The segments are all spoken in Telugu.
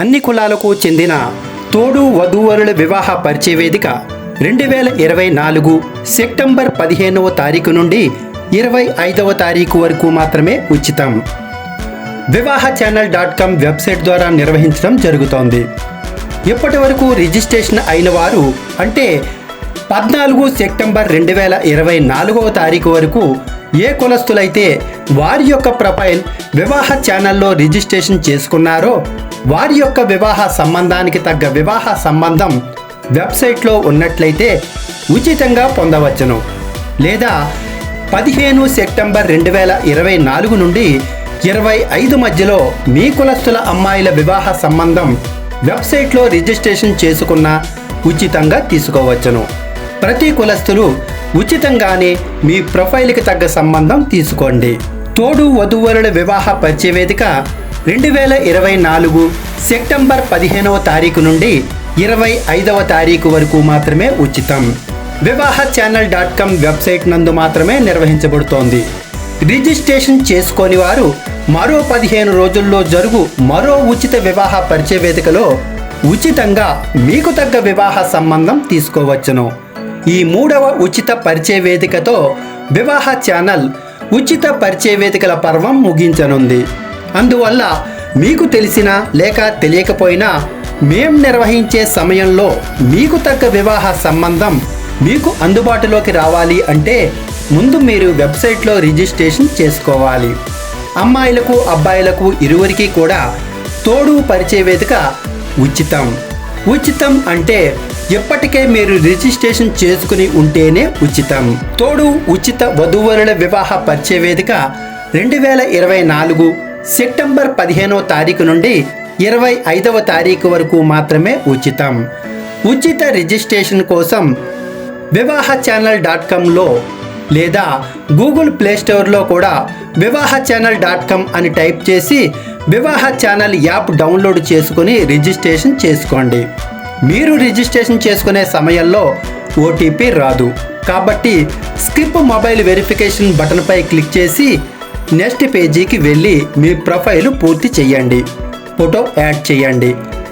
అన్ని కులాలకు చెందిన తోడు వధూవరుల వివాహ పరిచయ వేదిక రెండు వేల ఇరవై నాలుగు సెప్టెంబర్ పదిహేనవ తారీఖు నుండి ఇరవై ఐదవ తారీఖు వరకు మాత్రమే ఉచితం. వివాహ ఛానల్ డాట్ కామ్ వెబ్సైట్ ద్వారా నిర్వహించడం జరుగుతోంది. ఇప్పటి వరకు రిజిస్ట్రేషన్ అయిన వారు అంటే పద్నాలుగు సెప్టెంబర్ రెండు వేల ఇరవై నాలుగవ తారీఖు వరకు ఏ కులస్తులైతే వారి యొక్క ప్రొఫైల్ వివాహ ఛానల్లో రిజిస్ట్రేషన్ చేసుకున్నారో వారి యొక్క వివాహ సంబంధానికి తగ్గ వివాహ సంబంధం వెబ్సైట్లో ఉన్నట్లయితే ఉచితంగా పొందవచ్చును. లేదా పదిహేను సెప్టెంబర్ రెండు వేల ఇరవై నాలుగు నుండి ఇరవై ఐదు మధ్యలో మీ కులస్తుల అమ్మాయిల వివాహ సంబంధం వెబ్సైట్లో రిజిస్ట్రేషన్ చేసుకున్న ఉచితంగా తీసుకోవచ్చును. ప్రతి కులస్తులు ఉచితంగానే మీ ప్రొఫైల్కి తగ్గ సంబంధం తీసుకోండి. తోడు వధువరుల వివాహ పరిచయ వేదిక రెండు వేల ఇరవై నాలుగు సెప్టెంబర్ పదిహేనవ తారీఖు నుండి ఇరవై ఐదవ తారీఖు వరకు మాత్రమే ఉచితం. వివాహ ఛానల్ డాట్ కామ్ వెబ్సైట్ నందు మాత్రమే నిర్వహించబడుతోంది. రిజిస్ట్రేషన్ చేసుకోని వారు మరో పదిహేను రోజుల్లో జరుగు మరో ఉచిత వివాహ పరిచయ వేదికలో ఉచితంగా మీకు తగ్గ వివాహ సంబంధం తీసుకోవచ్చును. ఈ మూడవ ఉచిత పరిచయ వేదికతో వివాహ ఛానల్ ఉచిత పరిచయ వేదికల పర్వం ముగించనుంది. అందువల్ల మీకు తెలిసిన లేక తెలియకపోయినా మేం నిర్వహించే సమయంలో మీకు తగ్గ వివాహ సంబంధం మీకు అందుబాటులోకి రావాలి అంటే ముందు మీరు వెబ్సైట్లో రిజిస్ట్రేషన్ చేసుకోవాలి. అమ్మాయిలకు అబ్బాయిలకు ఇరువురికి కూడా తోడు పరిచయ వేదిక ఉచితం. ఉచితం అంటే ఎప్పటికే మీరు రిజిస్ట్రేషన్ చేసుకుని ఉంటేనే ఉచితం. తోడు ఉచిత వధూవరుల వివాహ పరిచయ వేదిక రెండు వేల ఇరవై నాలుగు సెప్టెంబర్ పదిహేనవ తారీఖు నుండి ఇరవై ఐదవ తారీఖు వరకు మాత్రమే ఉచితం. ఉచిత రిజిస్ట్రేషన్ కోసం వివాహ ఛానల్ డాట్ కామ్లో లేదా గూగుల్ ప్లే స్టోర్లో కూడా వివాహ ఛానల్ డాట్ కామ్ అని టైప్ చేసి వివాహ ఛానల్ యాప్ డౌన్లోడ్ చేసుకుని రిజిస్ట్రేషన్ చేసుకోండి. మీరు రిజిస్ట్రేషన్ చేసుకునే సమయంలో ఓటీపీ రాదు. కాబట్టి స్కిప్ మొబైల్ వెరిఫికేషన్ బటన్పై క్లిక్ చేసి నెక్స్ట్ పేజీకి వెళ్ళి మీ ప్రొఫైల్ పూర్తి చేయండి ఫోటో యాడ్ చేయండి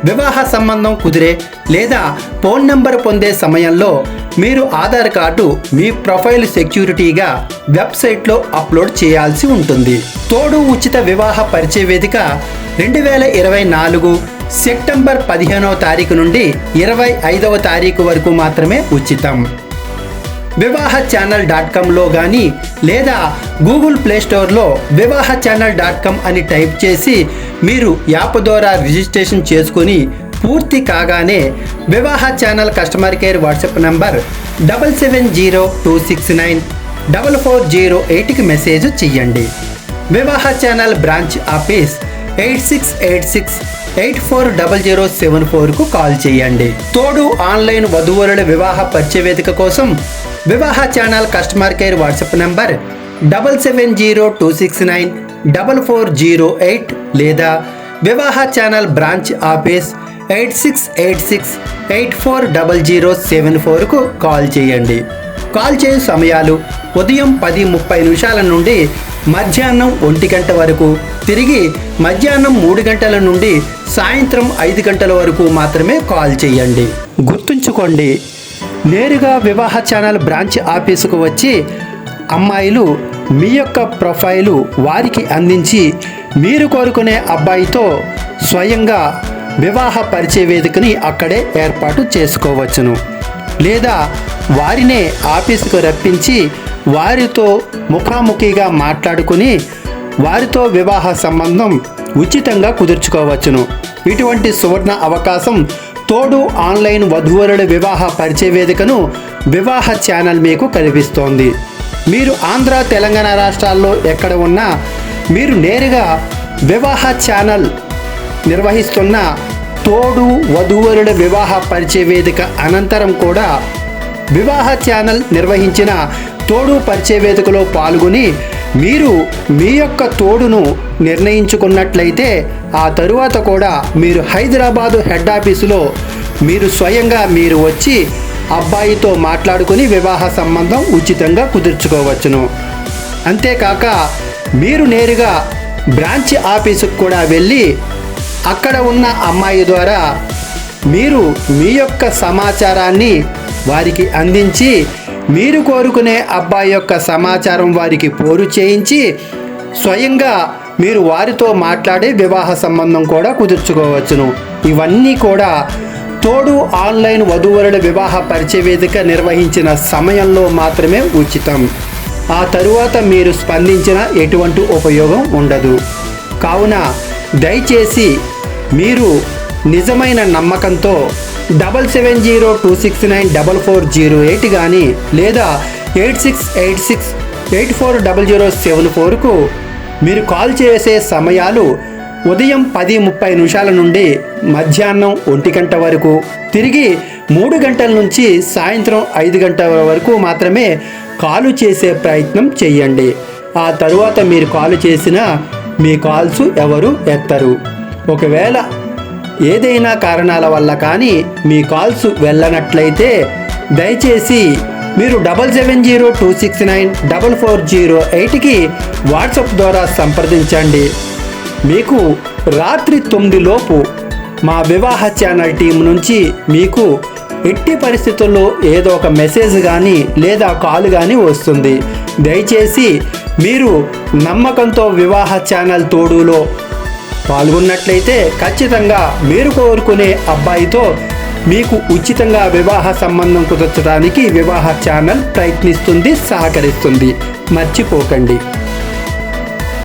వివాహ సంబంధం కుదిరే లేదా ఫోన్ నంబర్ పొందే సమయంలో మీరు ఆధార్ కార్డు మీ ప్రొఫైల్ సెక్యూరిటీగా వెబ్సైట్లో అప్లోడ్ చేయాల్సి ఉంటుంది. తోడు ఉచిత వివాహ పరిచయ వేదిక రెండు వేల ఇరవై నాలుగు సెప్టెంబర్ పదిహేనవ తారీఖు నుండి ఇరవై ఐదవ తారీఖు వరకు మాత్రమే ఉచితం. వివాహ ఛానల్ డాట్ కామ్లో కానీ లేదా గూగుల్ ప్లే స్టోర్లో వివాహ ఛానల్ డాట్ కామ్ అని టైప్ చేసి మీరు యాప్ ద్వారా రిజిస్ట్రేషన్ చేసుకుని పూర్తి కాగానే Vivaha channel customer care WhatsApp number double seven zero two six nine double four zero ఎయిట్కి మెసేజ్ చెయ్యండి. Vivaha channel branch office eight six eight six eight four double zero seven ఫోర్కు కాల్ చేయండి తోడు ఆన్లైన్ వధువరుల వివాహ పరిచయ వేదిక కోసం Vivaha channel customer care WhatsApp number double seven zero two six nine double four zero eight లేదా వివాహ channel branch office eight six eight six eight four double zero seven ఫోర్కు కాల్ చేయండి. కాల్ చేయు సమయాలు ఉదయం పది ముప్పై నిమిషాల నుండి మధ్యాహ్నం ఒంటి గంట వరకు. తిరిగి మధ్యాహ్నం మూడు గంటల నుండి సాయంత్రం ఐదు గంటల వరకు మాత్రమే కాల్ చేయండి. గుర్తుంచుకోండి నేరుగా వివాహ ఛానల్ బ్రాంచ్ ఆఫీసుకు వచ్చి అమ్మాయిలు మీ యొక్క ప్రొఫైలు వారికి అందించి మీరు కోరుకునే అబ్బాయితో స్వయంగా వివాహ పరిచయ వేదికని అక్కడే ఏర్పాటు చేసుకోవచ్చును. లేదా వారినే ఆఫీసుకు రప్పించి వారితో ముఖాముఖిగా మాట్లాడుకుని వారితో వివాహ సంబంధం ఉచితంగా కుదుర్చుకోవచ్చును. ఇటువంటి సువర్ణ అవకాశం తోడు ఆన్లైన్ వధువరుల వివాహ పరిచయ వేదికను వివాహ ఛానల్ మీకు కనిపిస్తోంది. మీరు ఆంధ్ర తెలంగాణ రాష్ట్రాల్లో ఎక్కడ ఉన్నా మీరు నేరుగా వివాహ ఛానల్ నిర్వహిస్తున్న తోడు వధూవరుల వివాహ పరిచయ వేదిక అనంతరం కూడా వివాహ ఛానల్ నిర్వహించిన తోడు పరిచయ వేదికలో పాల్గొని మీరు మీ యొక్క తోడును నిర్ణయించుకున్నట్లయితే ఆ తరువాత కూడా మీరు హైదరాబాదు హెడ్ ఆఫీసులో మీరు స్వయంగా మీరు వచ్చి అబ్బాయితో మాట్లాడుకుని వివాహ సంబంధం ఉచితంగా కుదుర్చుకోవచ్చును. అంతేకాక మీరు నేరుగా బ్రాంచ్ ఆఫీసుకు కూడా వెళ్ళి అక్కడ ఉన్న అమ్మాయి ద్వారా మీరు మీ యొక్క సమాచారాన్ని వారికి అందించి మీరు కోరుకునే అబ్బాయి యొక్క సమాచారం వారికి పోరు చేయించి స్వయంగా మీరు వారితో మాట్లాడే వివాహ సంబంధం కూడా కుదుర్చుకోవచ్చును. ఇవన్నీ కూడా తోడు ఆన్లైన్ వధూవరుల వివాహ పరిచయ వేదిక నిర్వహించిన సమయంలో మాత్రమే ఉచితం. ఆ తరువాత మీరు స్పందించిన ఎటువంటి ఉపయోగం ఉండదు. కావున దయచేసి మీరు నిజమైన నమ్మకంతో double seven zero two six nine double four zero eight కానీ లేదా eight six eight six eight four double zero seven ఫోర్కు మీరు కాల్ చేసే సమయాలు ఉదయం పది ముప్పై నిమిషాల నుండి మధ్యాహ్నం ఒంటి గంట వరకు. తిరిగి మూడు గంటల నుంచి సాయంత్రం ఐదు గంటల వరకు మాత్రమే కాలు చేసే ప్రయత్నం చేయండి. ఆ తరువాత మీరు కాల్ చేసిన మీ కాల్స్ ఎవరు ఎత్తరు. ఒకవేళ ఏదైనా కారణాల వల్ల కానీ మీ కాల్స్ వెళ్ళనట్లయితే దయచేసి మీరు double seven zero two six nine double four zero ఎయిట్కి వాట్సాప్ ద్వారా సంప్రదించండి. మీకు రాత్రి తొమ్మిదిలోపు మా వివాహ ఛానల్ టీం నుంచి మీకు ఎట్టి పరిస్థితుల్లో ఏదో ఒక మెసేజ్ కానీ లేదా కాల్ కానీ వస్తుంది. దయచేసి మీరు నమ్మకంతో వివాహ ఛానల్ తోడులో పాల్గొన్నట్లయితే ఖచ్చితంగా మీరు కోరుకునే అబ్బాయితో మీకు ఉచితంగా వివాహ సంబంధం కుదర్చడానికి వివాహ ఛానల్ ప్రయత్నిస్తుంది సహకరిస్తుంది. మర్చిపోకండి.